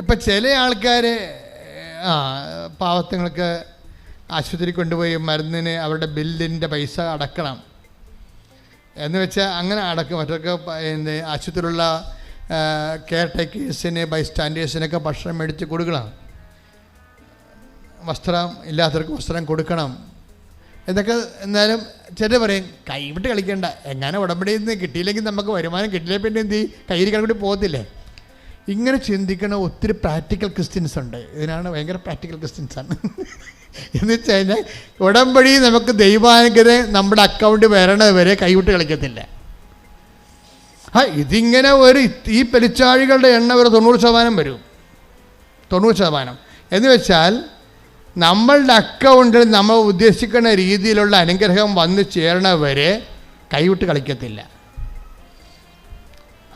ഇപ്പം ചില ആൾക്കാർ ആ പാവത്തങ്ങൾക്ക് ആശുപത്രി കൊണ്ടുപോയി മരുന്നിന് അവരുടെ ബില്ലിന്റെ പൈസ അടക്കണം. എന്ന് വെച്ചാൽ അങ്ങനെ അടക്കും. മറ്റൊക്കെ പിന്നെ ആശുപത്രിയിലുള്ള കെയർ ടേക്കേഴ്സിന് ബൈ സ്റ്റാൻഡേഴ്സിനൊക്കെ ഭക്ഷണം മേടിച്ച് കൊടുക്കണം. വസ്ത്രം ഇല്ലാത്തവർക്ക് വസ്ത്രം കൊടുക്കണം. എന്നൊക്കെ എന്നാലും ചെറിയ പറയും കൈവിട്ട് കളിക്കണ്ട. എങ്ങനെ ഉടമ്പടിയിൽ നിന്ന് കിട്ടിയില്ലെങ്കിൽ നമുക്ക് വരുമാനം കിട്ടിയില്ല പിന്നെ എന്ത് ചെയ്യും? കയ്യിൽ കൂടി പോകത്തില്ലേ? ഇങ്ങനെ ചിന്തിക്കുന്ന ഒത്തിരി പ്രാക്ടിക്കൽ ക്രിസ്ത്യൻസ് ഉണ്ട്. ഇതിനാണ് ഭയങ്കര പ്രാക്ടിക്കൽ ക്രിസ്ത്യൻസ് ആണ്. എന്ന് വെച്ച് കഴിഞ്ഞാൽ ഉടമ്പടി നമുക്ക് ദൈവാനുഗ്രഹം നമ്മുടെ അക്കൗണ്ട് വരണത് വരെ കൈവിട്ട് കളിക്കത്തില്ല. ആ ഇതിങ്ങനെ ഒരു ഈ പെരിച്ചാഴികളുടെ എണ്ണം ഒരു തൊണ്ണൂറ് ശതമാനം വരും. തൊണ്ണൂറ് ശതമാനം. എന്ന് വെച്ചാൽ നമ്മളുടെ അക്കൗണ്ടിൽ നമ്മൾ ഉദ്ദേശിക്കുന്ന രീതിയിലുള്ള അനുഗ്രഹം വന്നു ചേരണവരെ കൈവിട്ട് കളിക്കത്തില്ല.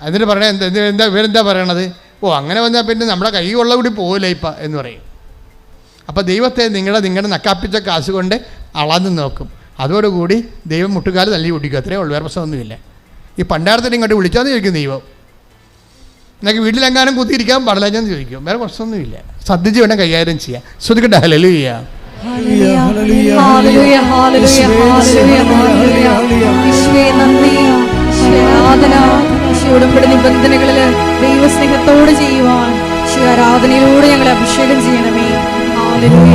അതിന് പറയണത് എന്താ എന്താ ഇവരെന്താ പറയണത്? ഓ അങ്ങനെ വന്നാൽ പിന്നെ നമ്മുടെ കൈ ഉള്ള കൂടി പോകില്ല ഇപ്പം എന്ന് പറയും. അപ്പോൾ ദൈവത്തെ നിങ്ങളുടെ നിങ്ങളുടെ നക്കാപ്പിച്ച കാശ് കൊണ്ട് അളന്ന് നോക്കും. അതോടുകൂടി ദൈവം മുട്ടുകാൽ തല്ലി കുടിക്കും അത്രേ ഉള്ളൂ വേറെ പ്രശ്നമൊന്നുമില്ല. ഈ പണ്ടാരത്തിന് ഇങ്ങോട്ട് വിളിച്ചാന്ന് ചോദിക്കും ദൈവം. എന്നൊക്കെ വീട്ടിലെങ്ങാനും കുത്തിയിരിക്കാൻ പാടില്ല ഞാൻ ചോദിക്കും. വേറെ പ്രശ്നമൊന്നുമില്ല. ശ്രദ്ധിച്ച് വേണം കൈകാര്യം ചെയ്യാം ശ്രദ്ധിക്കട്ടെ ഹലലു ചെയ്യാം ഹല്ലേലൂയ, ഹല്ലേലൂയ, ഹല്ലേലൂയ, ഹല്ലേലൂയ, ഹല്ലേലൂയ. യേശുവേ, നന്ദി. യേശുവേ, ആരാധന. ഉടമ്പടി നിബന്ധനകളിൽ ദൈവസ്നേഹത്തോട് ചെയ്യുവാൻ ആരാധനയിലൂടെ ഞങ്ങളെ അഭിഷേകം ചെയ്യണമേ. എന്നും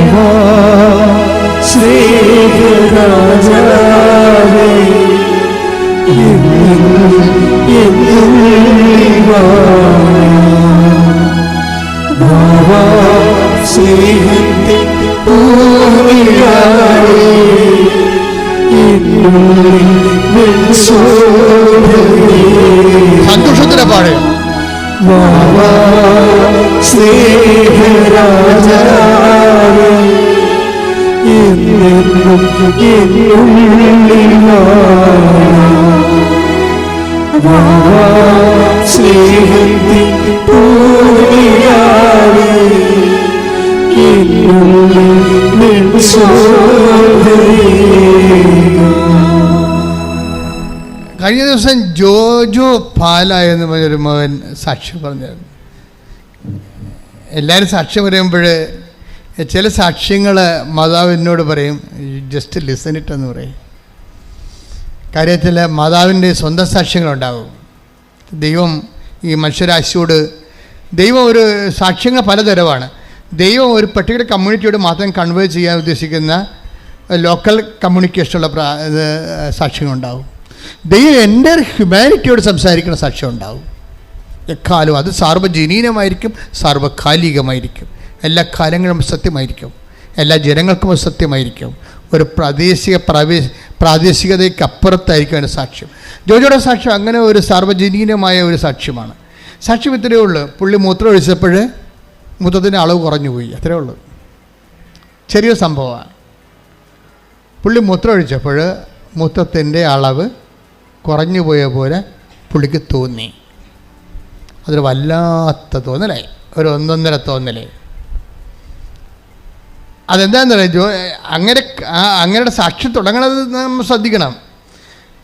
സന്തോഷത്തിലെ പാട്. സ്നേഹത്തിൽ എന്നെന്നും എന്നുള്ളിൽ വാവാ കഴിഞ്ഞ ദിവസം ജോജോ പാല എന്ന് പറഞ്ഞൊരു മകൻ സാക്ഷി പറഞ്ഞായിരുന്നു. എല്ലാവരും സാക്ഷി പറയുമ്പോൾ ചില സാക്ഷ്യങ്ങൾ മാതാവ് എന്നോട് പറയും ജസ്റ്റ് ലിസൺ ഇട്ട് എന്ന് പറയും. കാര്യത്തിൽ മാതാവിന്റെ സ്വന്തം സാക്ഷ്യങ്ങളുണ്ടാവും. ദൈവം ഈ മനുഷ്യരാശിയോട് ദൈവം ഒരു സാക്ഷ്യങ്ങൾ പലതരമാണ്. ദൈവം ഒരു പർട്ടിക്കുലർ കമ്മ്യൂണിറ്റിയോട് മാത്രം കൺവേ ചെയ്യാൻ ഉദ്ദേശിക്കുന്ന ലോക്കൽ കമ്മ്യൂണിക്കേഷനുള്ള സാക്ഷ്യങ്ങളുണ്ടാവും. ദൈവം എന്റെ ഹ്യൂമാനിറ്റിയോട് സംസാരിക്കുന്ന സാക്ഷ്യം ഉണ്ടാവും. എക്കാലവും അത് സാർവജനീനമായിരിക്കും സാർവകാലികമായിരിക്കും. എല്ലാ കാലങ്ങളും സത്യമായിരിക്കും. എല്ലാ ജനങ്ങൾക്കും സത്യമായിരിക്കും. ഒരു പ്രാദേശിക പ്രാവേ പ്രാദേശികതയ്ക്ക് അപ്പുറത്തായിരിക്കും അതിന്റെ സാക്ഷ്യം. ജോജോയുടെ സാക്ഷ്യം അങ്ങനെ ഒരു സാർവജനീനമായ ഒരു സാക്ഷ്യമാണ്. സാക്ഷ്യം ഇത്രയേ ഉള്ളൂ. പുള്ളി മൂത്രം ഒഴിച്ചപ്പോൾ മൂത്രത്തിന്റെ അളവ് കുറഞ്ഞു പോയി. അത്രയേ ഉള്ളൂ. ചെറിയ സംഭവമാണ്. പുള്ളി മൂത്രം ഒഴിച്ചപ്പോൾ മൂത്രത്തിന്റെ അളവ് കുറഞ്ഞു പോയ പോലെ പുള്ളിക്ക് തോന്നി. അതൊരു വല്ലാത്ത തോന്നലായി. ഒരു ഒന്നൊന്നര തോന്നലായി. അതെന്താണെന്ന് പറയാം ജോ അങ്ങനെ ആ അങ്ങനെയുടെ സാക്ഷി തുടങ്ങണത് നമ്മൾ ശ്രദ്ധിക്കണം.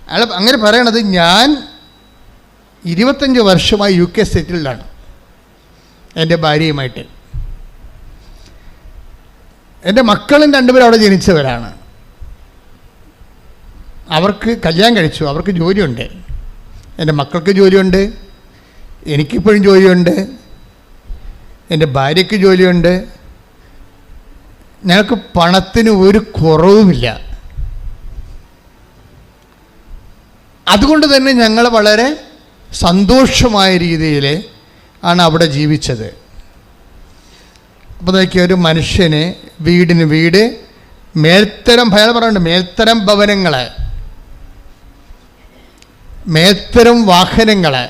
അയാൾ അങ്ങനെ പറയണത് ഞാൻ ഇരുപത്തഞ്ച് വർഷമായി യു കെ സെറ്റിൽഡാണ്. എന്റെ ഭാര്യയുമായിട്ട്. എന്റെ മക്കളും രണ്ടുപേരും അവിടെ ജനിച്ചവരാണ്. അവർക്ക് കല്യാണം കഴിച്ചു അവർക്ക് ജോലിയുണ്ട്. എന്റെ മക്കൾക്ക് ജോലിയുണ്ട് എനിക്കിപ്പോഴും ജോലിയുണ്ട് എന്റെ ഭാര്യയ്ക്ക് ജോലിയുണ്ട്. ഞങ്ങൾക്ക് പണത്തിന് ഒരു കുറവുമില്ല. അതുകൊണ്ട് തന്നെ ഞങ്ങൾ വളരെ സന്തോഷമായ രീതിയിൽ ആണ് അവിടെ ജീവിച്ചത്. അപ്പോൾ നോക്കിയ ഒരു മനുഷ്യന് വീടിന് വീട് മേൽത്തരം ഭയം പറയുന്നുണ്ട് മേൽത്തരം ഭവനങ്ങൾ മേൽത്തരം വാഹനങ്ങളെ.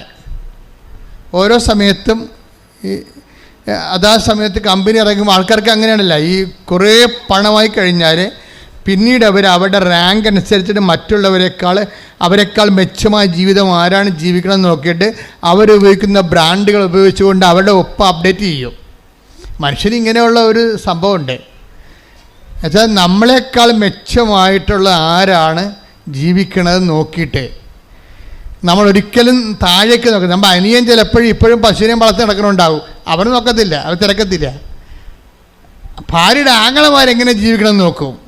ഓരോ സമയത്തും ഈ അതാ സമയത്ത് കമ്പനി ഇറങ്ങുമ്പോൾ ആൾക്കാർക്ക് അങ്ങനെയാണല്ല. ഈ കുറേ പണമായി കഴിഞ്ഞാൽ പിന്നീട് അവർ അവരുടെ റാങ്ക് അനുസരിച്ചിട്ട് മറ്റുള്ളവരെക്കാൾ അവരെക്കാൾ മെച്ചമായ ജീവിതം ആരാണ് ജീവിക്കണം നോക്കിയിട്ട് അവരുപയോഗിക്കുന്ന ബ്രാൻഡുകൾ ഉപയോഗിച്ചുകൊണ്ട് അവരുടെ ഒപ്പം അപ്ഡേറ്റ് ചെയ്യും. മനുഷ്യന് ഇങ്ങനെയുള്ള ഒരു സംഭവമുണ്ട്. എന്നുവെച്ചാൽ നമ്മളെക്കാൾ മെച്ചമായിട്ടുള്ള ആരാണ് ജീവിക്കണത് നോക്കിയിട്ട് നമ്മൾ ഒരിക്കലും താഴേക്ക് നോക്കും നമ്മൾ അനിയൻ ചിലപ്പോഴും ഇപ്പോഴും പശുവിനെയും വളർത്തി നടക്കണുണ്ടാവും. അവർ നോക്കത്തില്ല അവർ തിരക്കത്തില്ല. ഭാര്യയുടെ ആങ്ങളമാരെങ്ങനെ ജീവിക്കണം എന്ന് നോക്കും.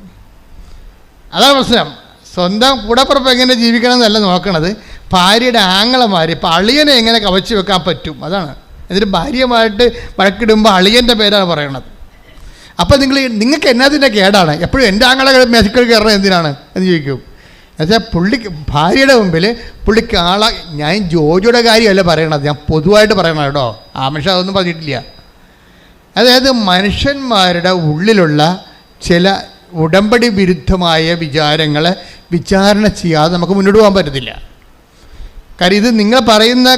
അതാണ് പ്രശ്നം. സ്വന്തം കൂടപ്പുറപ്പ് എങ്ങനെ ജീവിക്കണം എന്നല്ല നോക്കണത്. ഭാര്യയുടെ ആങ്ങളമാർ ഇപ്പം അളിയനെ എങ്ങനെ കവച്ച് വെക്കാൻ പറ്റും? അതാണ്. എന്നിട്ട് ഭാര്യമായിട്ട് വഴക്കിടുമ്പോൾ അളിയന്റെ പേരാണ് പറയണത്. അപ്പോൾ നിങ്ങൾ നിങ്ങൾക്ക് എന്നതിന്റെ കേടാണ്? എപ്പോഴും എന്റെ ആങ്ങളെ മേശക്കൾ കയറണം എന്തിനാണ്? എന്ന് ചോദിക്കും. എന്നുവെച്ചാൽ പുള്ളിക്ക് ഭാര്യയുടെ മുമ്പിൽ പുള്ളിക്ക് ആളെ ഞാൻ ജോജിയുടെ കാര്യമല്ല പറയണത്. ഞാൻ പൊതുവായിട്ട് പറയണം കേട്ടോ. ആമിഷ അതൊന്നും പറഞ്ഞിട്ടില്ല. അതായത് മനുഷ്യന്മാരുടെ ഉള്ളിലുള്ള ചില ഉടമ്പടി വിരുദ്ധമായ വിചാരങ്ങളെ വിചാരണ ചെയ്യാതെ നമുക്ക് മുന്നോട്ട് പോകാൻ പറ്റത്തില്ല. കാര്യം ഇത് നിങ്ങൾ പറയുന്ന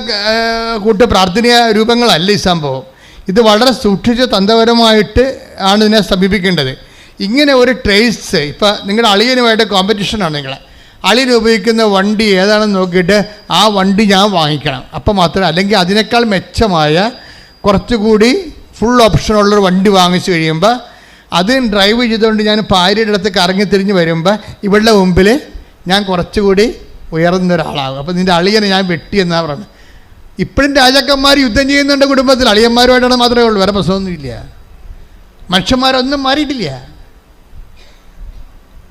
കൂട്ട് പ്രാർത്ഥനീയ രൂപങ്ങളല്ല ഈ സംഭവം. ഇത് വളരെ സൂക്ഷിച്ച് തന്ത്രപരമായിട്ട് ആണ് ഇതിനെ സമീപിക്കേണ്ടത്. ഇങ്ങനെ ഒരു ട്രേസ് ഇപ്പം നിങ്ങളുടെ അളിയനുമായിട്ട് കോമ്പറ്റീഷനാണ് നിങ്ങൾ അളിയൻ ഉപയോഗിക്കുന്ന വണ്ടി ഏതാണെന്ന് നോക്കിയിട്ട് ആ വണ്ടി ഞാൻ വാങ്ങിക്കണം. അപ്പം മാത്രമേ അല്ലെങ്കിൽ അതിനേക്കാൾ മെച്ചമായ കുറച്ചുകൂടി ഫുൾ ഓപ്ഷനുള്ളൊരു വണ്ടി വാങ്ങിച്ചു കഴിയുമ്പോൾ അത് ഡ്രൈവ് ചെയ്തുകൊണ്ട് ഞാൻ ഭാര്യയുടെ അടുത്ത് കറങ്ങി തിരിഞ്ഞ് വരുമ്പോൾ ഇവളുടെ മുമ്പിൽ ഞാൻ കുറച്ചുകൂടി ഉയർന്ന ഒരാളാകും. അപ്പം നിന്റെ അളിയനെ ഞാൻ വെട്ടി എന്നാണ് പറയുന്നത്. ഇപ്പോഴും രാജാക്കന്മാർ യുദ്ധം ചെയ്യുന്നുണ്ട് കുടുംബത്തിൽ. അളിയന്മാരുമായിട്ടാണ് മാത്രമേ ഉള്ളൂ. വേറെ പ്രശ്നമൊന്നുമില്ല. മനുഷ്യന്മാരൊന്നും മാറിയിട്ടില്ല.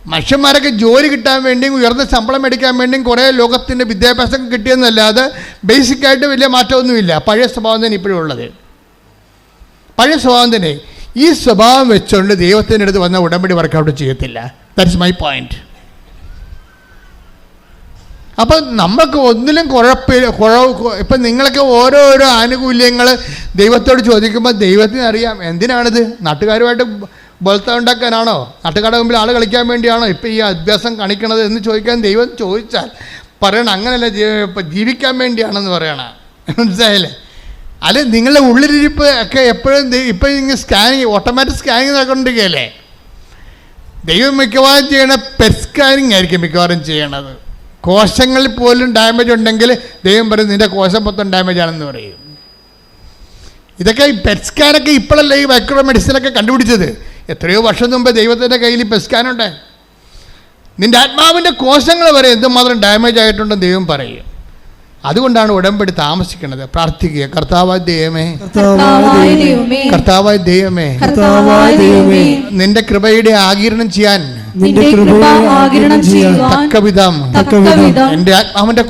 മനുഷ്യന്മാരൊക്കെ ജോലി കിട്ടാൻ വേണ്ടിയും ഉയർന്ന ശമ്പളം മേടിക്കാൻ വേണ്ടിയും കുറേ ലോകത്തിന്റെ വിദ്യാഭ്യാസം കിട്ടിയെന്നല്ലാതെ ബേസിക്കായിട്ട് വലിയ മാറ്റമൊന്നുമില്ല. പഴയ സ്വഭാവം തന്നെ ഇപ്പോഴും ഉള്ളത്. പഴയ സ്വഭാവം തന്നെ. ഈ സ്വഭാവം വെച്ചുകൊണ്ട് ദൈവത്തിന്റെ അടുത്ത് വന്ന ഉടമ്പടി വർക്കൗട്ട് ചെയ്യത്തില്ല. ദാറ്റ്സ് മൈ പോയിന്റ് അപ്പം നമുക്ക് ഒന്നിലും കുഴപ്പമില്ല കുഴവ് ഇപ്പം നിങ്ങളൊക്കെ ഓരോരോ ആനുകൂല്യങ്ങൾ ദൈവത്തോട് ചോദിക്കുമ്പോൾ ദൈവത്തിന് അറിയാം എന്തിനാണിത്? നാട്ടുകാരുമായിട്ട് ബോധം ഉണ്ടാക്കാനാണോ? നാട്ടുകാരുടെ മുമ്പിൽ ആൾ കളിക്കാൻ വേണ്ടിയാണോ ഇപ്പം ഈ അഭ്യാസം കാണിക്കണത് എന്ന് ചോദിക്കാൻ ദൈവം ചോദിച്ചാൽ പറയണം അങ്ങനെയല്ല ജീവിക്കാൻ വേണ്ടിയാണെന്ന് പറയണം. മനസ്സിലായില്ലേ? അല്ല നിങ്ങളുടെ ഉള്ളിലിരിപ്പ് ഒക്കെ എപ്പോഴും ഇപ്പം ഇങ്ങനെ സ്കാനിങ് ഓട്ടോമാറ്റിക് സ്കാനിങ് നടക്കൊണ്ടിരിക്കുകയല്ലേ ദൈവം മിക്കവാറും ചെയ്യണ പെറ്റ് സ്കാനിങ് ആയിരിക്കും മിക്കവാറും ചെയ്യണത്. കോശങ്ങളിൽ പോലും ഡാമേജ് ഉണ്ടെങ്കിൽ ദൈവം പറയും നിന്റെ കോശം മൊത്തം ഡാമേജ് ആണെന്ന് പറയും. ഇതൊക്കെ പെറ്റ് സ്കാനൊക്കെ ഇപ്പോഴല്ലേ ഈ മൈക്രോ മെഡിസിനൊക്കെ കണ്ടുപിടിച്ചത്? എത്രയോ വർഷം മുമ്പ് ദൈവത്തിന്റെ കയ്യിൽ ഈ നിന്റെ ആത്മാവിന്റെ കോശങ്ങൾ വരെ എന്തുമാത്രം ഡാമേജ് ആയിട്ടുണ്ടെന്ന് ദൈവം പറയും. അതുകൊണ്ടാണ് ഉടമ്പടി താമസിക്കുന്നത്. പ്രാർത്ഥിക്കുക. കർത്താവായ ദൈവമേ. കർത്താവായ ദൈവമേ. നിന്റെ കൃപയുടെ ആഗീരണം ചെയ്യാൻ നിന്റെ കൃപ ആഗിരണം ചെയ്യുവാൻ തക്കവിധം തക്കവിധം എന്റെ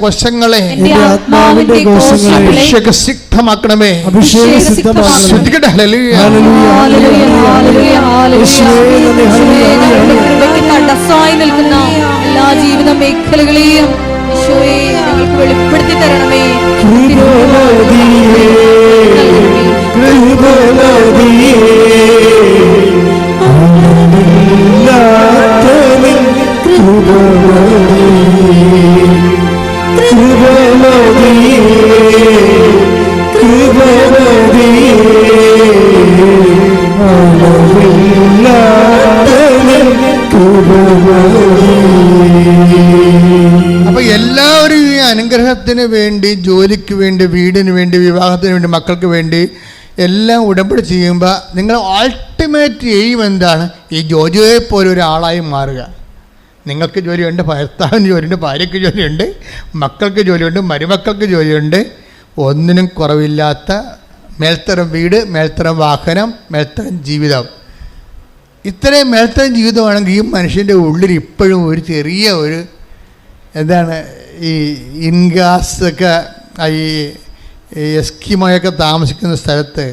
കോശങ്ങളെ എന്റെ ആത്മാവിന്റെ കോശങ്ങളെ അഭിഷേക സിദ്ധമാക്കണമേ അഭിഷേക സിദ്ധമാക്കണമേ ഹല്ലേലൂയ. ഹല്ലേലൂയ, ഹല്ലേലൂയ, ഹല്ലേലൂയ. തടസ്സമായി നിൽക്കുന്ന എല്ലാ ജീവിത മേഖലകളെയും ഈശോയെ ഞങ്ങൾക്ക് വെളിപ്പെടുത്തി തരണമേ. കൃപ അപ്പൊ എല്ലാവരും ഈ അനുഗ്രഹത്തിന് വേണ്ടി ജോലിക്ക് വേണ്ടി വീടിന് വേണ്ടി വിവാഹത്തിന് വേണ്ടി മക്കൾക്ക് വേണ്ടി എല്ലാം ഉടമ്പടി ചെയ്യുമ്പോൾ നിങ്ങൾ അൾട്ടിമേറ്റ് എയിം എന്താണ്? ഈ ജോജോയെ പോലെ ഒരാളായി മാറുക. നിങ്ങൾക്ക് ജോലിയുണ്ട് ഭർത്താവിന് ജോലിയുണ്ട് ഭാര്യയ്ക്ക് ജോലിയുണ്ട് മക്കൾക്ക് ജോലിയുണ്ട് മരുമക്കൾക്ക് ജോലിയുണ്ട്. ഒന്നിനും കുറവില്ലാത്ത മേൽത്തരം വീട് മേൽത്തരം വാഹനം മേൽത്തരം ജീവിതം. ഇത്രയും മേൽത്തരം ജീവിതമാണെങ്കിൽ ഈ മനുഷ്യന്റെ ഉള്ളിൽ ഇപ്പോഴും ഒരു ചെറിയ ഒരു എന്താണ് ഈ ഇൻഗാസ് ഒക്കെ ഈ എസ്കിമോയൊക്കെ താമസിക്കുന്ന സ്ഥലത്ത്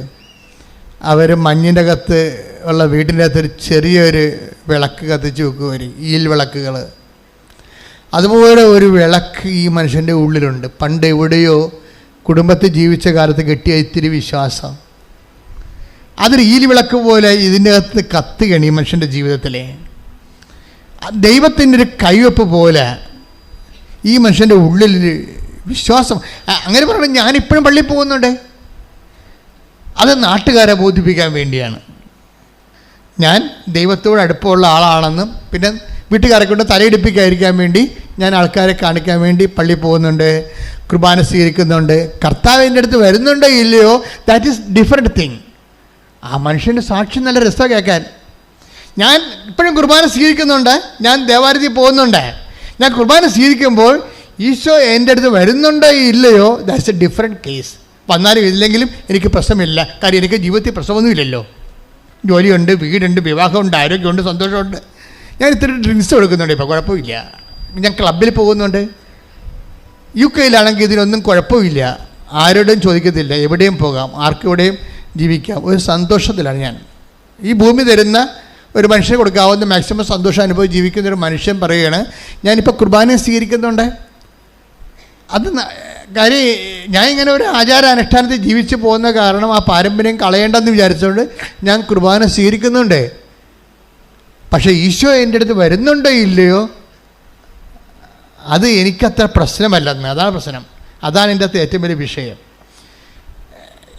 അവർ മഞ്ഞിന്റെ അകത്ത് ഉള്ള വീടിന്റെ അകത്തൊരു ചെറിയൊരു വിളക്ക് കത്തിച്ച് വെക്കുമായിരിക്കും ഈൽ വിളക്കുകൾ. അതുപോലെ ഒരു വിളക്ക് ഈ മനുഷ്യന്റെ ഉള്ളിലുണ്ട്. പണ്ട് എവിടെയോ കുടുംബത്തിൽ ജീവിച്ച കാലത്ത് കിട്ടിയ ഇത്തിരി വിശ്വാസം. അതൊരു ഈൽ വിളക്ക് പോലെ ഇതിന്റെ അകത്ത് കത്തുകയാണ് ഈ മനുഷ്യന്റെ ജീവിതത്തിലെ ദൈവത്തിന്റെ ഒരു കൈവെപ്പ് പോലെ ഈ മനുഷ്യന്റെ ഉള്ളിൽ വിശ്വാസം. അങ്ങനെ പറഞ്ഞാൽ ഞാനിപ്പോഴും പള്ളിയിൽ പോകുന്നുണ്ട്. അത് നാട്ടുകാരെ ബോധിപ്പിക്കാൻ വേണ്ടിയാണ്. ഞാൻ ദൈവത്തോട് അടുപ്പമുള്ള ആളാണെന്നും പിന്നെ വീട്ടുകാരെ കൊണ്ട് തലയിടിപ്പിക്കാതിരിക്കാൻ വേണ്ടി ഞാൻ ആൾക്കാരെ കാണിക്കാൻ വേണ്ടി പള്ളി പോകുന്നുണ്ട് കുർബാന സ്വീകരിക്കുന്നുണ്ട്. കർത്താവ് എന്റെ അടുത്ത് വരുന്നുണ്ടോ ഇല്ലയോ? ദാറ്റ് ഈസ് ഡിഫറെന്റ് തിങ് ആ മനുഷ്യന്റെ സാക്ഷി നല്ല രസമാണ് കേൾക്കാൻ. ഞാൻ ഇപ്പോഴും കുർബാന സ്വീകരിക്കുന്നുണ്ട് ഞാൻ ദേവാലയത്തിൽ പോകുന്നുണ്ട്. ഞാൻ കുർബാന സ്വീകരിക്കുമ്പോൾ ഈശോ എന്റെ അടുത്ത് വരുന്നുണ്ടോ ഇല്ലയോ? ദാറ്റ്സ് എ ഡിഫറെന്റ് കേസ് വന്നാലും ഇല്ലെങ്കിലും എനിക്ക് പ്രശ്നമില്ല. കാര്യം എനിക്ക് ജീവിതത്തിൽ പ്രശ്നമൊന്നുമില്ലല്ലോ. ജോലിയുണ്ട് വീടുണ്ട് വിവാഹമുണ്ട് ആരോഗ്യമുണ്ട് സന്തോഷമുണ്ട്. ഞാൻ ഇത്തിരി ഡ്രിങ്ക്സ് കൊടുക്കുന്നുണ്ട് ഇപ്പോൾ കുഴപ്പമില്ല. ഞാൻ ക്ലബിൽ പോകുന്നുണ്ട്. യു കെയിലാണെങ്കിൽ ഇതിനൊന്നും കുഴപ്പമില്ല. ആരോടും ചോദിക്കത്തില്ല. എവിടെയും പോകാം. ആർക്കെവിടെയും ജീവിക്കാം. ഒരു സന്തോഷത്തിലാണ് ഞാൻ. ഈ ഭൂമി തരുന്ന ഒരു മനുഷ്യന് കൊടുക്കാവുന്ന മാക്സിമം സന്തോഷം അനുഭവം ജീവിക്കുന്ന ഒരു മനുഷ്യൻ പറയുകയാണ് ഞാനിപ്പോൾ കുർബാന സ്വീകരിക്കുന്നുണ്ട്. അത് കാര്യം ഞാൻ ഇങ്ങനെ ഒരു ആചാര അനുഷ്ഠാനത്തിൽ ജീവിച്ചു പോകുന്ന കാരണം ആ പാരമ്പര്യം കളയേണ്ടെന്ന് വിചാരിച്ചുകൊണ്ട് ഞാൻ കുർബാന സ്വീകരിക്കുന്നുണ്ട്. പക്ഷേ ഈശോ എന്റെ അടുത്ത് വരുന്നുണ്ടോ ഇല്ലയോ? അത് എനിക്കത്ര പ്രശ്നമല്ലെന്ന് അതാണ് പ്രശ്നം. അതാണ് എന്റെ അകത്ത് ഏറ്റവും വലിയ വിഷയം.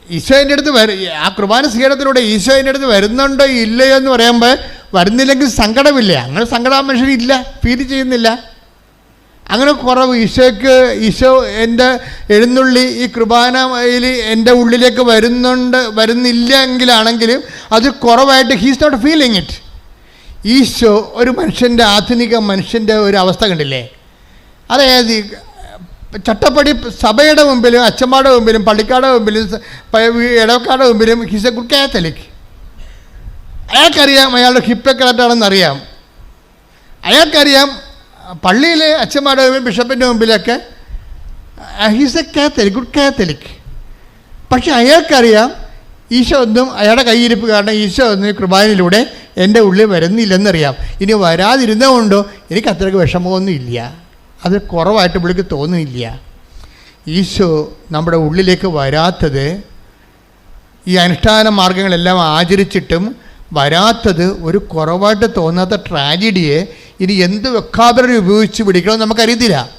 ഈശോ എന്റെ അടുത്ത് വര ആ കുർബാന സ്വീകരണത്തിലൂടെ ഈശോ എന്റെ അടുത്ത് വരുന്നുണ്ടോ ഇല്ലയോ എന്ന് പറയുമ്പോൾ വരുന്നില്ലെങ്കിൽ സങ്കടമില്ല. അങ്ങനെ സങ്കടം മനുഷ്യരില്ല. ഫീൽ ചെയ്യുന്നില്ല. അങ്ങനെ കുറവ്. ഈശോയ്ക്ക് ഈശോ എന്റെ എഴുന്നള്ളി ഈ കുർബാനയിൽ എന്റെ ഉള്ളിലേക്ക് വരുന്നുണ്ട് വരുന്നില്ല എങ്കിലാണെങ്കിലും അത് കുറവായിട്ട് he's not feeling it Isho ഒരു മനുഷ്യന്റെ ആധുനിക മനുഷ്യന്റെ ഒരു അവസ്ഥ കണ്ടില്ലേ? അതായത് ചട്ടപ്പടി സഭയുടെ മുമ്പിലും അച്ഛന്മാരുടെ മുമ്പിലും പള്ളിക്കാരുടെ മുമ്പിലും ഇടവക്കാരുടെ മുമ്പിലും ഹിസ് എ ഗുഡ് കാത്തലിക് അയാൾക്കറിയാം അയാളുടെ ഹിപ്പ് കറക്റ്റാണെന്ന് അറിയാം അയാൾക്കറിയാം പള്ളിയിലെ അച്ഛന്മാരുടെ മുമ്പിൽ ബിഷപ്പിന്റെ മുമ്പിലൊക്കെ he's a Catholic good Catholic പക്ഷെ അയാൾക്കറിയാം ഈശോ ഒന്നും അയാളുടെ കൈയിരിപ്പ് കാരണം ഈശോ ഒന്നും കൃപാനിലൂടെ എന്റെ ഉള്ളിൽ വരുന്നില്ലെന്നറിയാം. ഇനി വരാതിരുന്നതുകൊണ്ടോ എനിക്ക് അത്രയ്ക്ക് വിഷമമൊന്നും ഇല്ല അത് കുറവായിട്ട് പുള്ളിക്ക് തോന്നുന്നില്ല. ഈശോ നമ്മുടെ ഉള്ളിലേക്ക് വരാത്തത് ഈ അനുഷ്ഠാന മാർഗങ്ങളെല്ലാം ആചരിച്ചിട്ടും വരാത്തത് ഒരു കുറവായിട്ട് തോന്നാത്ത ട്രാജഡിയെ ഇനി എന്ത് വെക്കാബറി ഉപയോഗിച്ച് പിടിക്കണമെന്ന് നമുക്കറിയത്തില്ല.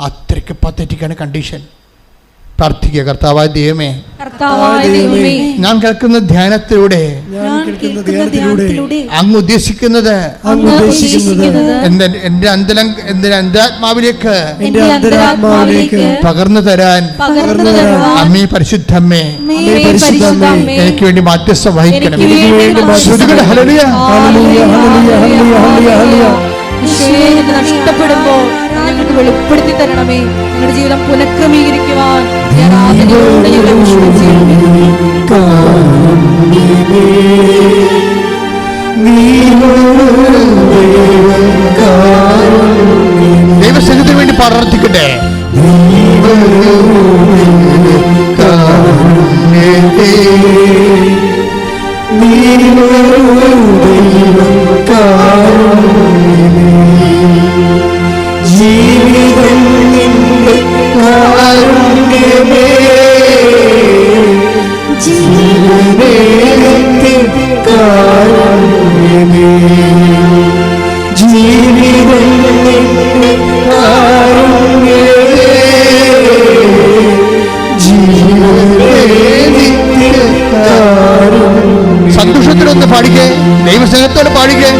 അത്രയ്ക്ക് പത്തറ്റിക്കാണ് കണ്ടീഷൻ പ്രാർത്ഥിക്കുക. കർത്താവായ ദൈവമേ ഞാൻ കേൾക്കുന്ന ധ്യാനത്തിലൂടെ ഞാൻ കേൾക്കുന്ന ധ്യാനത്തിലൂടെ അങ്ങ് ഉദ്ദേശിക്കുന്നത് എന്റെ അന്തരം എന്റെ അന്തരാത്മാവിലേക്ക് പകർന്നു തരാൻ. അമ്മേ പരിശുദ്ധമ്മേ അമ്മേ പരിശുദ്ധമ്മേ. എനിക്ക് വേണ്ടി മാധ്യസ്ഥ വഹിക്കണം. എനിക്ക് വെളിപ്പെടുത്തി തരണമേ ഞങ്ങളുടെ ജീവിതം പുനഃക്രമീകരിക്കുവാൻ ഞാൻ വിശ്വസിക്കണമേ. സന്തോഷത്തിലൊന്ന് പാടിക്കേ. ദൈവസ്നേഹത്തോടെ പാടിക്കേ.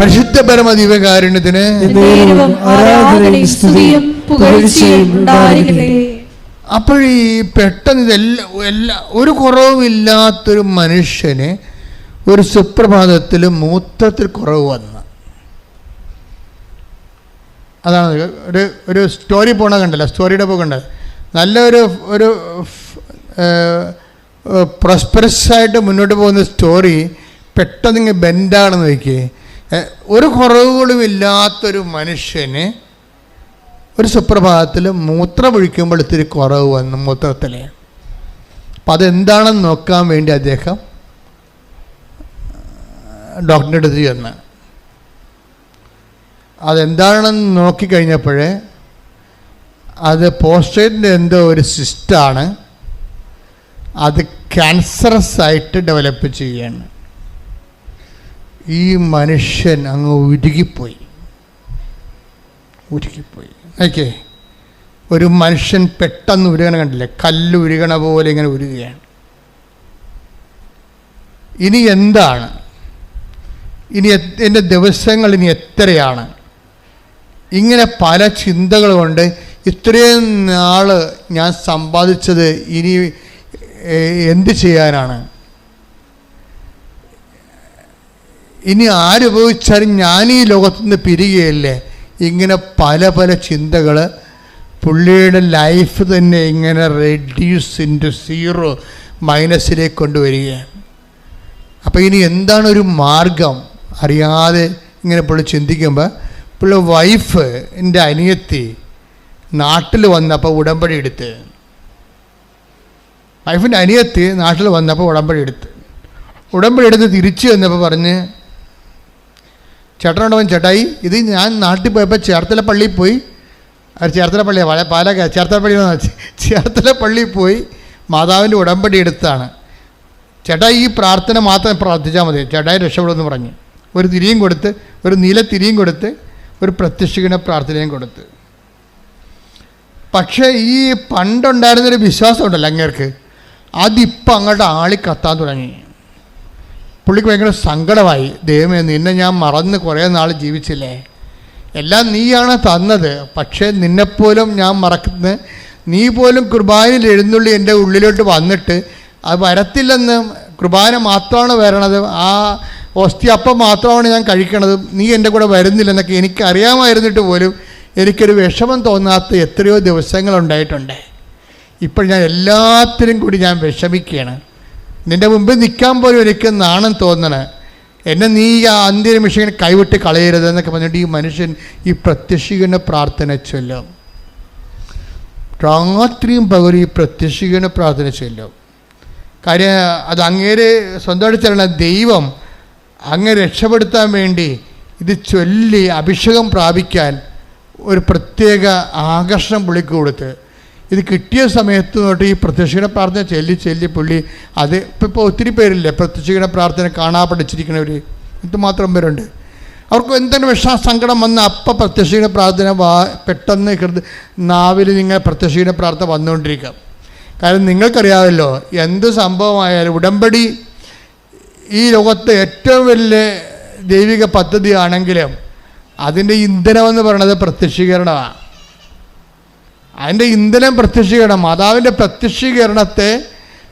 പരിശുദ്ധ പരമ ദിവകാരുണ്യത്തിന് ആരാധനയും സ്തുതിയും പുകഴ്ചയും ഉണ്ടായിരിക്കട്ടെ. അപ്പോൾ ഈ പെട്ടെന്ന് ഇതെല്ലാം എല്ലാ ഒരു കുറവുമില്ലാത്തൊരു മനുഷ്യന് ഒരു സുപ്രഭാതത്തിൽ മൂത്രത്തിൽ കുറവ് വന്നു. അതാണ് ഒരു ഒരു സ്റ്റോറി പോണ കണ്ടല്ലോ സ്റ്റോറിയുടെ പോ കണ്ടത് നല്ലൊരു ഒരു പ്രോസ്പെറസ് ആയിട്ട് മുന്നോട്ട് പോകുന്ന സ്റ്റോറി പെട്ടെന്ന് ബെൻഡാണെന്ന് വയ്ക്കുക ഒരു കുറവുകളുമില്ലാത്തൊരു മനുഷ്യന് ഒരു സുപ്രഭാതത്തിൽ മൂത്രമൊഴിക്കുമ്പോൾ ഇത്തിരി കുറവ് വന്നു മൂത്രത്തിൽ അപ്പം അതെന്താണെന്ന് നോക്കാൻ വേണ്ടി അദ്ദേഹം ഡോക്ടറിന്റെ അടുത്ത് ചെന്ന്. അതെന്താണെന്ന് നോക്കിക്കഴിഞ്ഞപ്പോൾ അത് പോസ്റ്റേറ്റിന്റെ എന്തോ ഒരു സിസ്റ്റാണ് അത് ക്യാൻസറസ് ആയിട്ട് ഡെവലപ്പ് ചെയ്യുകയാണ് ഈ മനുഷ്യൻ അങ്ങ് ഉരുകിപ്പോയി. ഉരുകിപ്പോയി. ഓക്കെ ഒരു മനുഷ്യൻ പെട്ടെന്ന് ഉരുകണ കണ്ടില്ലേ? കല്ല് ഉരുകണ പോലെ ഇങ്ങനെ ഉരുകയാണ്. ഇനി എന്താണ്? ഇനി എന്റെ ദിവസങ്ങൾ ഇനി എത്രയാണ്? ഇങ്ങനെ പല ചിന്തകൾ കൊണ്ട് ഇത്രയും നാൾ ഞാൻ സമ്പാദിച്ചത് ഇനി എന്ത് ചെയ്യാനാണ്? ഇനി ആരുപയോഗിച്ചാലും ഞാൻ ഈ ലോകത്തു പിരികയല്ലേ ഇങ്ങനെ പല പല ചിന്തകൾ പുള്ളിയുടെ ലൈഫ് തന്നെ ഇങ്ങനെ റെഡ്യൂസ് ഇന്റു സീറോ മൈനസിലേക്ക് കൊണ്ടുവരികയാണ്. അപ്പോൾ ഇനി എന്താണ് ഒരു മാർഗം? അറിയാതെ ഇങ്ങനെ പുള്ളി ചിന്തിക്കുമ്പോൾ പുള്ളി വൈഫ് എന്റെ അനിയത്തി നാട്ടിൽ വന്നപ്പോൾ ഉടമ്പടി എടുത്ത്. വൈഫിന്റെ അനിയത്തി നാട്ടിൽ വന്നപ്പോൾ ഉടമ്പടി എടുത്ത്. ഉടമ്പടി എടുത്ത് തിരിച്ചു വന്നപ്പോൾ പറഞ്ഞ് ചേട്ടനോടവൻ ചേട്ടായി ഇത് ഞാൻ നാട്ടിൽ പോയപ്പോൾ ചേർത്തല പള്ളിയിൽ പോയി. അവർ ചേർത്തല പള്ളിയാണ് പഴയ പാലക്ക ചേർത്തല പള്ളി ചേർത്തല പള്ളിയിൽ പോയി മാതാവിന്റെ ഉടമ്പടി എടുത്താണ്. ചേട്ടായി ഈ പ്രാർത്ഥന മാത്രം പ്രാർത്ഥിച്ചാൽ മതി. ചേട്ടായി രക്ഷപ്പെടുമെന്ന് പറഞ്ഞ്. ഒരു തിരിയും കൊടുത്ത് ഒരു നീല തിരിയും കൊടുത്ത് ഒരു പ്രത്യക്ഷിക്കുന്ന പ്രാർത്ഥനയും കൊടുത്ത്. പക്ഷേ ഈ പണ്ടുണ്ടായിരുന്നൊരു വിശ്വാസം ഉണ്ടല്ലോ അങ്ങേർക്ക്. അതിപ്പോൾ അങ്ങോട്ട് ആളി കത്താൻ തുടങ്ങി. പുള്ളിക്ക് ഭയങ്കര സങ്കടമായി. ദൈവമേ നിന്നെ ഞാൻ മറന്ന് കുറേ നാൾ ജീവിച്ചില്ലേ? എല്ലാം നീയാണ് തന്നത്. പക്ഷേ നിന്നെപ്പോലും ഞാൻ മറക്കുന്ന. നീ പോലും കുർബാനയിൽ എഴുന്നള്ളി എന്റെ ഉള്ളിലോട്ട് വന്നിട്ട് അത് വരത്തില്ലെന്ന് കുർബാന മാത്രമാണ് വരണത്. ആ ഓസ്തി അപ്പം മാത്രമാണ് ഞാൻ കഴിക്കണത്. നീ എന്റെ കൂടെ വരുന്നില്ലെന്നൊക്കെ എനിക്ക് അറിയാമായിരുന്നിട്ട് പോലും എനിക്കൊരു വിഷമം തോന്നാത്ത എത്രയോ ദിവസങ്ങളുണ്ടായിട്ടുണ്ട് ഇപ്പോൾ ഞാൻ എല്ലാത്തിനും കൂടി ഞാൻ വിഷമിക്കുകയാണ്. നിന്റെ മുമ്പിൽ നിൽക്കാൻ പോലും എനിക്ക് നാണം തോന്നണ. എന്നെ നീ ആ അന്ത്യനിമിഷം കൈവിട്ട് കളയരുത് എന്നൊക്കെ പറഞ്ഞിട്ട് ഈ മനുഷ്യൻ ഈ പ്രത്യക്ഷീകരണ പ്രാർത്ഥന ചൊല്ലും. രാത്രിയും പകരം ഈ പ്രത്യക്ഷീകരണ പ്രാർത്ഥന ചൊല്ലും. കാര്യം അത് അങ്ങേര് സ്വന്തമായിട്ട് ചെല്ലണ ദൈവം അങ്ങ് രക്ഷപ്പെടുത്താൻ വേണ്ടി ഇത് ചൊല്ലി അഭിഷേകം പ്രാപിക്കാൻ ഒരു പ്രത്യേക ആകർഷണം പുള്ളിക്ക് കൊടുത്ത് ഇത് കിട്ടിയ സമയത്ത് തൊട്ട് ഈ പ്രത്യക്ഷീണ പ്രാർത്ഥന ചെല്ലി ചെല്ലി പുള്ളി അത് ഇപ്പം ഇപ്പോൾ ഒത്തിരി പേരില്ലേ? പ്രത്യക്ഷീണ പ്രാർത്ഥന കാണാ പഠിച്ചിരിക്കുന്നവർ എന്തുമാത്രം പേരുണ്ട്. അവർക്ക് എന്തെങ്കിലും വിഷമ സങ്കടം വന്ന് അപ്പം പ്രത്യക്ഷീണ പ്രാർത്ഥന വാ പെട്ടെന്ന് ഹൃദ നാവിൽ നിങ്ങൾ പ്രത്യക്ഷീണ പ്രാർത്ഥന വന്നുകൊണ്ടിരിക്കാം കാരണം നിങ്ങൾക്കറിയാമല്ലോ എന്ത് സംഭവമായാലും ഉടമ്പടി ഈ ലോകത്തെ ഏറ്റവും വലിയ ദൈവിക പദ്ധതിയാണെങ്കിലും അതിന്റെ ഇന്ധനമെന്ന് പറയുന്നത് പ്രത്യക്ഷീകരണമാണ്. അതിന്റെ ഇന്ധനം പ്രത്യക്ഷീകരണം മാതാവിന്റെ പ്രത്യക്ഷീകരണത്തെ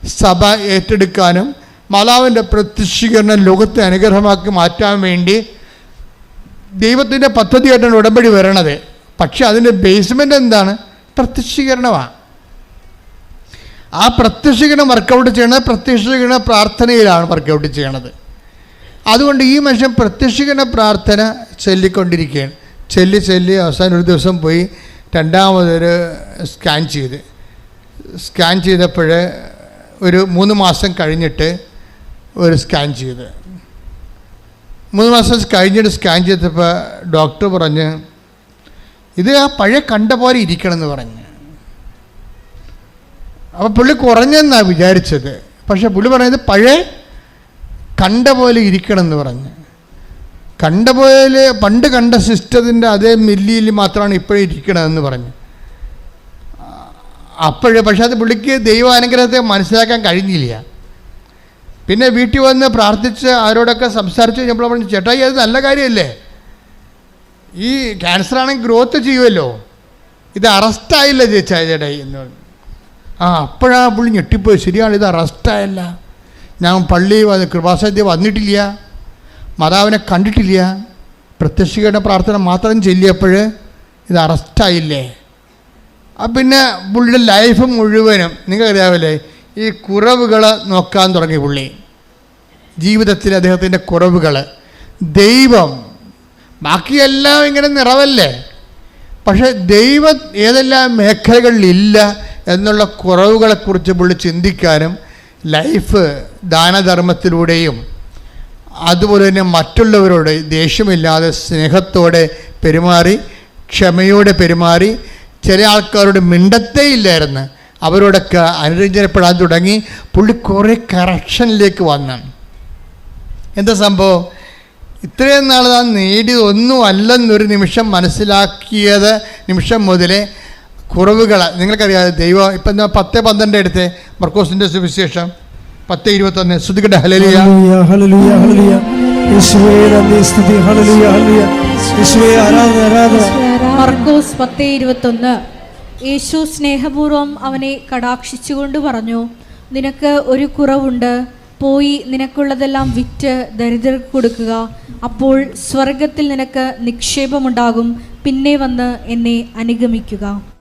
സഭ ഏറ്റെടുക്കാനും മാതാവിന്റെ പ്രത്യക്ഷീകരണം ലോകത്തെ അനുഗ്രഹമാക്കി മാറ്റാൻ വേണ്ടി ദൈവത്തിന്റെ പദ്ധതിയായിട്ടാണ് ഉടമ്പടി വരണത്. പക്ഷെ അതിന്റെ ബേസ്മെന്റ് എന്താണ്? പ്രത്യക്ഷീകരണമാണ്. ആ പ്രത്യക്ഷീകരണം വർക്കൗട്ട് ചെയ്യണത് പ്രത്യക്ഷീകരണ പ്രാർത്ഥനയിലാണ് വർക്കൗട്ട് ചെയ്യണത്. അതുകൊണ്ട് ഈ മനുഷ്യൻ പ്രത്യക്ഷീകരണ പ്രാർത്ഥന ചൊല്ലിക്കൊണ്ടിരിക്കുകയാണ്. ചൊല്ലി ചൊല്ലി അവസാനം ഒരു ദിവസം പോയി രണ്ടാമതൊരു സ്കാൻ ചെയ്ത്. സ്കാൻ ചെയ്തപ്പോൾ ഒരു മൂന്ന് മാസം കഴിഞ്ഞിട്ട് ഒരു സ്കാൻ ചെയ്ത്. മൂന്ന് മാസം കഴിഞ്ഞിട്ട് സ്കാൻ ചെയ്തപ്പോൾ ഡോക്ടർ പറഞ്ഞ് ഇത് ആ പഴയ കണ്ട പോലെ ഇരിക്കണം എന്ന് പറഞ്ഞ്. അപ്പോൾ പുള്ളി കുറഞ്ഞെന്നാണ് വിചാരിച്ചത്. പക്ഷെ പുള്ളി പറഞ്ഞത് പഴയ കണ്ട പോലെ ഇരിക്കണം എന്ന് പറഞ്ഞ്. കണ്ട പോലെ പണ്ട് കണ്ട സിസ്റ്റത്തിന്റെ അതേ മില്ലിയിൽ മാത്രമാണ് ഇപ്പോഴും ഇരിക്കണതെന്ന് പറഞ്ഞു. അപ്പോഴേ പക്ഷേ അത് പുള്ളിക്ക് ദൈവാനുഗ്രഹത്തെ മനസ്സിലാക്കാൻ കഴിഞ്ഞില്ല. പിന്നെ വീട്ടിൽ വന്ന് പ്രാർത്ഥിച്ച് അവരോടൊക്കെ സംസാരിച്ച് കഴിഞ്ഞപ്പോൾ പറഞ്ഞു ചേട്ടായി അത് നല്ല കാര്യമല്ലേ? ഈ ക്യാൻസർ ആണെങ്കിൽ ഗ്രോത്ത് ചെയ്യുമല്ലോ ഇത് അറസ്റ്റായില്ല ചേച്ചാ ചേട്ടായി എന്ന് പറഞ്ഞു. ആ അപ്പോഴാണ് പുള്ളി ഞെട്ടിപ്പോയി. ശരിയാണ് ഇത് അറസ്റ്റായല്ല ഞാൻ പള്ളി കൃപാസദ്യ വന്നിട്ടില്ല. മാതാവിനെ കണ്ടിട്ടില്ല. പ്രത്യക്ഷീകരണ പ്രാർത്ഥന മാത്രം ചെല്ലിയപ്പോൾ ഇത് അറസ്റ്റായില്ലേ? പിന്നെ പുള്ളിയുടെ ലൈഫ് മുഴുവനും നിങ്ങൾക്കറിയാവില്ലേ ഈ കുറവുകൾ നോക്കാൻ തുടങ്ങി പുള്ളി. ജീവിതത്തിൽ അദ്ദേഹത്തിന്റെ കുറവുകൾ ദൈവം ബാക്കിയെല്ലാം ഇങ്ങനെ നിറവല്ലേ? പക്ഷേ ദൈവം ഏതെല്ലാം മേഖലകളിലില്ല എന്നുള്ള കുറവുകളെക്കുറിച്ച് പുള്ളി ചിന്തിക്കാനും ലൈഫ് ദാനധർമ്മത്തിലൂടെയും അതുപോലെ തന്നെ മറ്റുള്ളവരോട് ദേഷ്യമില്ലാതെ സ്നേഹത്തോടെ പെരുമാറി ക്ഷമയോടെ പെരുമാറി ചില ആൾക്കാരോട് മിണ്ടത്തേ ഇല്ലായിരുന്നു അവരോടൊക്കെ അനുരഞ്ജനപ്പെടാൻ തുടങ്ങി. പുള്ളി കുറേ കറക്ഷനിലേക്ക് വന്നു. എന്താ സംഭവം? ഇത്രയും നാൾ താൻ നേടിയതൊന്നും അല്ലെന്നൊരു നിമിഷം മനസ്സിലാക്കിയത് നിമിഷം മുതലേ കുറവുകൾ നിങ്ങൾക്കറിയാതെ ദൈവം. ഇപ്പം പത്ത് പന്ത്രണ്ട് എടുത്ത്? മർക്കോസിന്റെ സുവിശേഷം. പത്ത് ഇരുപത്തൊന്ന് ശ്രുതികട്ടെ ഹലലിയ ഹല്ലേലൂയ, ഹല്ലേലൂയ, ഹല്ലേലൂയ. യേശുവേ നന്ദി, സ്തുതി. ഹല്ലേലൂയ, ഹല്ലേലൂയ. യേശുവേ ആരാധന ആരാധന. മർക്കോസ് പത്ത് ഇരുപത്തൊന്ന് യേശു സ്നേഹപൂർവം അവനെ കടാക്ഷിച്ചുകൊണ്ട് പറഞ്ഞു നിനക്ക് ഒരു കുറവുണ്ട്. പോയി നിനക്കുള്ളതെല്ലാം വിറ്റ് ദരിദ്രർക്ക് കൊടുക്കുക. അപ്പോൾ സ്വർഗത്തിൽ നിനക്ക് നിക്ഷേപമുണ്ടാകും. പിന്നെ വന്ന് എന്നെ അനുഗമിക്കുക.